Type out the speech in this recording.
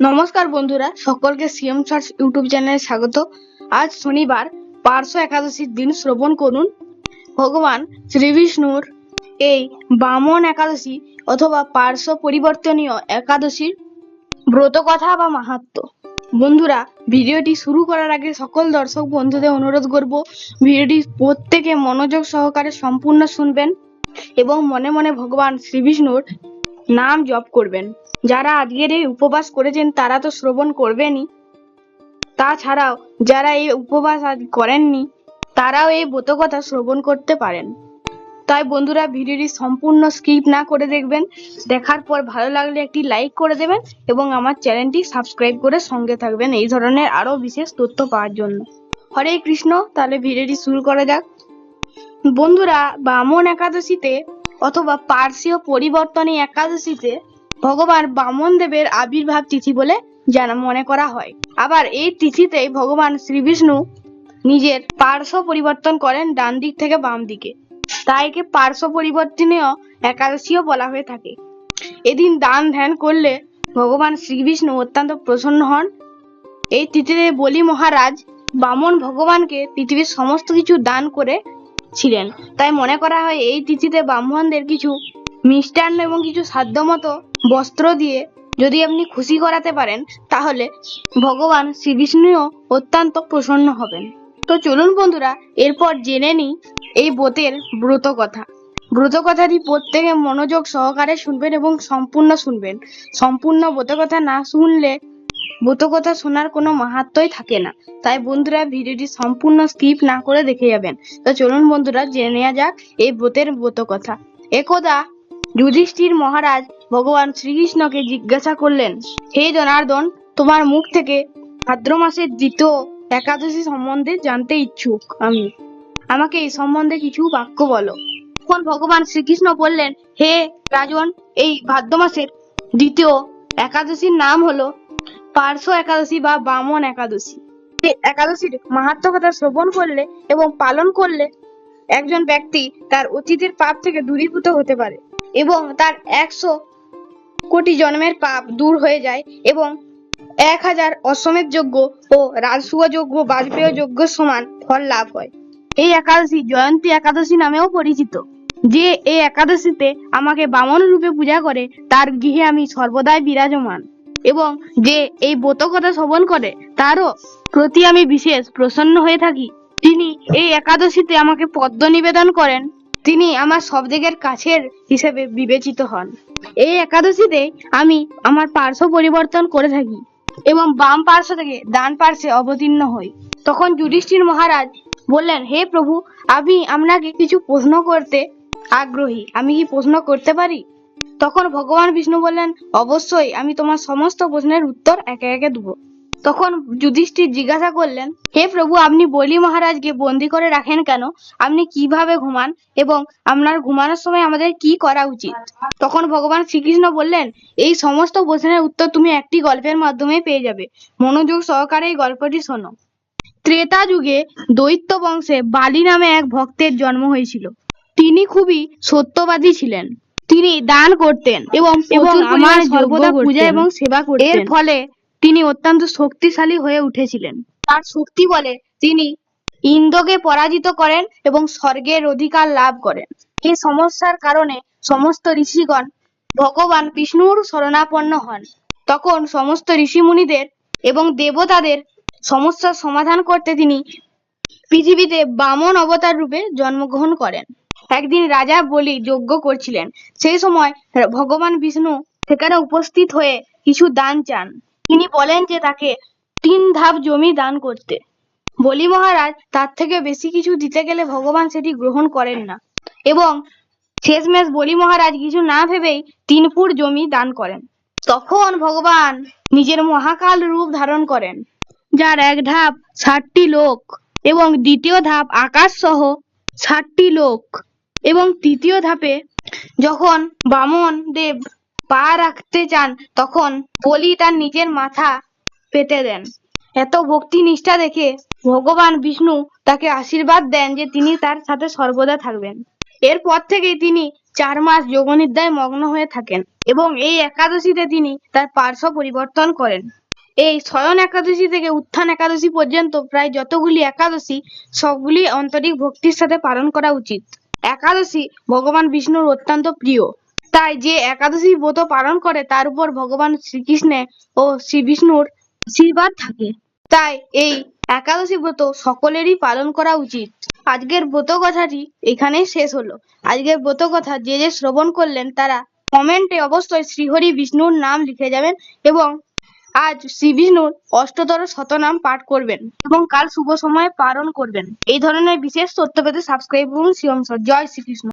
নমস্কার বন্ধুরা, সকলকে সিএম সার্চ ইউটিউব চ্যানেলে স্বাগত। আজ শনিবার, পার্শ্ব একাদশীর দিন শ্রবণ করুন। ভগবান শ্রীবিষ্ণুর এই বামন একাদশী অথবা পার্শ্ব পরিবর্তনীয় একাদশীর ব্রত কথা বা মাহাত্ম্য বন্ধুরা, ভিডিওটি শুরু করার আগে সকল দর্শক বন্ধুদের অনুরোধ করব, ভিডিওটি প্রত্যেকে মনোযোগ সহকারে সম্পূর্ণ শুনবেন এবং মনে মনে ভগবান শ্রীবিষ্ণুর নাম জপ করবেন। যারা আজকের এই উপবাস করেছেন, তারা তো শ্রবণ করবেনই। তাছাড়াও, যারা এই উপবাস আজ করেননি, তারাও এই ব্রতকথা শ্রবণ করতে পারেন। তাই বন্ধুরা, ভিডিওটি সম্পূর্ণ স্কিপ না করে দেখবেন। দেখার পর ভালো লাগলে একটি লাইক করে দেবেন এবং আমার চ্যানেলটি সাবস্ক্রাইব করে সঙ্গে থাকবেন। এই ধরনের আরও বিশেষ তথ্য পাওয়ার জন্য। হরে কৃষ্ণ, তাহলে ভিডিওটি শুরু করা যাক। বন্ধুরা, বামন একাদশীতে অথবা পার্শ্বীয় পরিবর্তনী একাদশীতে ভগবান বামন দেবের আবির্ভাব তিথি বলে জানা মনে করা হয়। আবার এই তিথিতেই ভগবান শ্রীবিষ্ণু নিজের পার্শ্ব পরিবর্তন করেন ডান দিক থেকে বাম দিকে। তাই একে পার্শ্ব পরিবর্তনীয় একাদশীও বলা হয়ে থাকে। এদিন দান ধ্যান করলে ভগবান শ্রীবিষ্ণু অত্যন্ত প্রসন্ন হন। এই তিথিতে বলি মহারাজ বামন ভগবানকে পৃথিবীর সমস্ত কিছু দান করে ছিলেন। তাই মনে করা হয় এই তিথিতে ব্রাহ্মণদের কিছু মিষ্টান্ন এবং কিছু সাধ্য সাধ্যমতো বস্ত্র দিয়ে যদি আপনি খুশি করাতে পারেন, তাহলে ভগবান শ্রীবিষ্ণুও অত্যন্ত প্রসন্ন হবেন। তো চলুন বন্ধুরা, এরপর জেনে নিই এই ব্রতের ব্রত কথা। ব্রত কথাটি প্রত্যেকে মনোযোগ সহকারে শুনবেন এবং সম্পূর্ণ শুনবেন। সম্পূর্ণ ব্রত কথা না শুনলে ব্রত কথা শোনার কোনো মাহাত্মই থাকে না। তাই বন্ধুরা ভিডিওটি সম্পূর্ণ স্কিপ না করে দেখে যাবেন। তো চলুন বন্ধুরা, জেনে নেওয়া যাক এই ব্রতের ব্রত কথা একদা যুধিষ্ঠির মহারাজ ভগবান শ্রীকৃষ্ণকে জিজ্ঞাসা করলেন, হে জনার্দন, তোমার মুখ থেকে ভাদ্র মাসের দ্বিতীয় একাদশী সম্বন্ধে জানতে ইচ্ছুক আমি। আমাকে এই সম্বন্ধে কিছু বাক্য বলো। তখন ভগবান শ্রীকৃষ্ণ বললেন, হে রাজন, এই ভাদ্র মাসের দ্বিতীয় একাদশীর নাম হলো পার্শ্ব একাদশী বা বামন একাদশী। একাদশীর মাহাত্ম কথা শ্রবণ করলে এবং পালন করলে একজন ব্যক্তি তার অতীতের পাপ থেকে দূরীভূত হতে পারে এবং তার একশো কোটি জন্মের পাপ দূর হয়ে যায় এবং এক হাজার অশ্বমেধ যজ্ঞ ও রাজসুয়া যজ্ঞ, বাজপেয় যজ্ঞ সমান ফল লাভ হয়। এই একাদশী জয়ন্তী একাদশী নামেও পরিচিত। যে এই একাদশীতে আমাকে বামন রূপে পূজা করে, তার গৃহে আমি সর্বদাই বিরাজমান। এবং যে এই ব্রত কথা শ্রবণ করে, তারও প্রতি আমি বিশেষ প্রসন্ন হয়ে থাকি। তিনি এই একাদশীতে আমাকে পদ্ম নিবেদন করেন। তিনি আমার সব সবদিকের কাছের হিসেবে বিবেচিত হন। এই একাদশীতে আমি আমার পার্শ্ব পরিবর্তন করে থাকি এবং বাম পার্শ্ব থেকে ডান পার্শ্বে অবতীর্ণ হই। তখন যুধিষ্ঠির মহারাজ বললেন, হে প্রভু, আমি আপনাকে কিছু প্রশ্ন করতে আগ্রহী। আমি কি প্রশ্ন করতে পারি? তখন ভগবান বিষ্ণু বললেন, অবশ্যই, আমি তোমার সমস্ত প্রশ্নের উত্তর একে একে দেবো। তখন যুধিষ্ঠির জিজ্ঞাসা করলেন, হে প্রভু, আপনি বলি মহারাজকে বন্দি করে রাখেন কেন? আপনি কীভাবে ঘুমান এবং আপনার ঘুমানোর সময় আমাদের কি করা উচিত? তখন ভগবান শ্রীকৃষ্ণ বললেন, এই সমস্ত প্রশ্নের উত্তর তুমি একটি গল্পের মাধ্যমে পেয়ে যাবে। মনোযোগ সহকারে এই গল্পটি শোনো। ত্রেতা যুগে দৈত্য বংশে বালি নামে এক ভক্তের জন্ম হয়েছিল। তিনি খুবই সত্যবাদী ছিলেন। তিনি দান করতেন এবং এবং আমার সর্বদা পূজা এবং সেবা করতেন। এর ফলে তিনি অত্যন্ত শক্তিশালী হয়ে উঠেছিলেন। তার শক্তি বলে তিনি ইন্দ্রকে পরাজিত করেন এবং স্বর্গের অধিকার লাভ করেন। এই সমস্যার কারণে সমস্ত ঋষিগণ ভগবান বিষ্ণুর শরণাপন্ন হন। তখন সমস্ত ঋষিমুনিদের এবং দেবতাদের সমস্যার সমাধান করতে তিনি পৃথিবীতে বামন অবতার রূপে জন্মগ্রহণ করেন। একদিন রাজা বলি যজ্ঞ করছিলেন। সেই সময় ভগবান বিষ্ণু সেখানে উপস্থিত হয়ে কিছু দান চান। তিনি বলেন যে তাকে তিন ধাপ জমি দান করতে। বলি মহারাজ, তার থেকে বেশি কিছু দিতে গেলে ভগবান সেটি গ্রহণ করেন না। এবং শেষমেশ বলি মহারাজ কিছু না ভেবেই তিন ফুট জমি দান করেন। তখন ভগবান নিজের মহাকাল রূপ ধারণ করেন, যার এক ধাপ ষাটটি লোক এবং দ্বিতীয় ধাপ আকাশ সহ ষাটটি লোক। এবং তৃতীয় ধাপে যখন বামন দেব পা রাখতে চান, তখন বলি তার নিজের মাথা পেতে দেন। এত ভক্তি নিষ্ঠা দেখে ভগবান বিষ্ণু তাকে আশীর্বাদ দেন যে তিনি তার সাথে সর্বদা থাকবেন। এরপর থেকেই তিনি চার মাস যোগনিদ্রায় মগ্ন হয়ে থাকেন এবং এই একাদশীতে তিনি তার পার্শ্ব পরিবর্তন করেন। এই শয়ন একাদশী থেকে উত্থান একাদশী পর্যন্ত প্রায় যতগুলি একাদশী, সবগুলি আন্তরিক ভক্তির সাথে পালন করা উচিত। একাদশী ভগবান বিষ্ণুর অত্যন্ত প্রিয়। তাই যে একাদশী ব্রত পালন করে, তার উপর ভগবান শ্রীকৃষ্ণের ও শ্রী বিষ্ণুর আশীর্বাদ থাকে। তাই এই একাদশী ব্রত সকলেরই পালন করা উচিত। আজকের ব্রত কথাটি এখানেই শেষ হলো। আজকের ব্রত কথা যে যে শ্রবণ করলেন, তারা কমেন্টে অবশ্যই শ্রীহরি বিষ্ণুর নাম লিখে যাবেন এবং আজ শ্রী বিষ্ণুর অষ্টতর শতনাম পাঠ করবেন এবং কাল শুভ সময়ে পালন করবেন। এই ধরনের বিশেষ তথ্য পেতে সাবস্ক্রাইব করুন শ্রী অংশ জয় শ্রীকৃষ্ণ।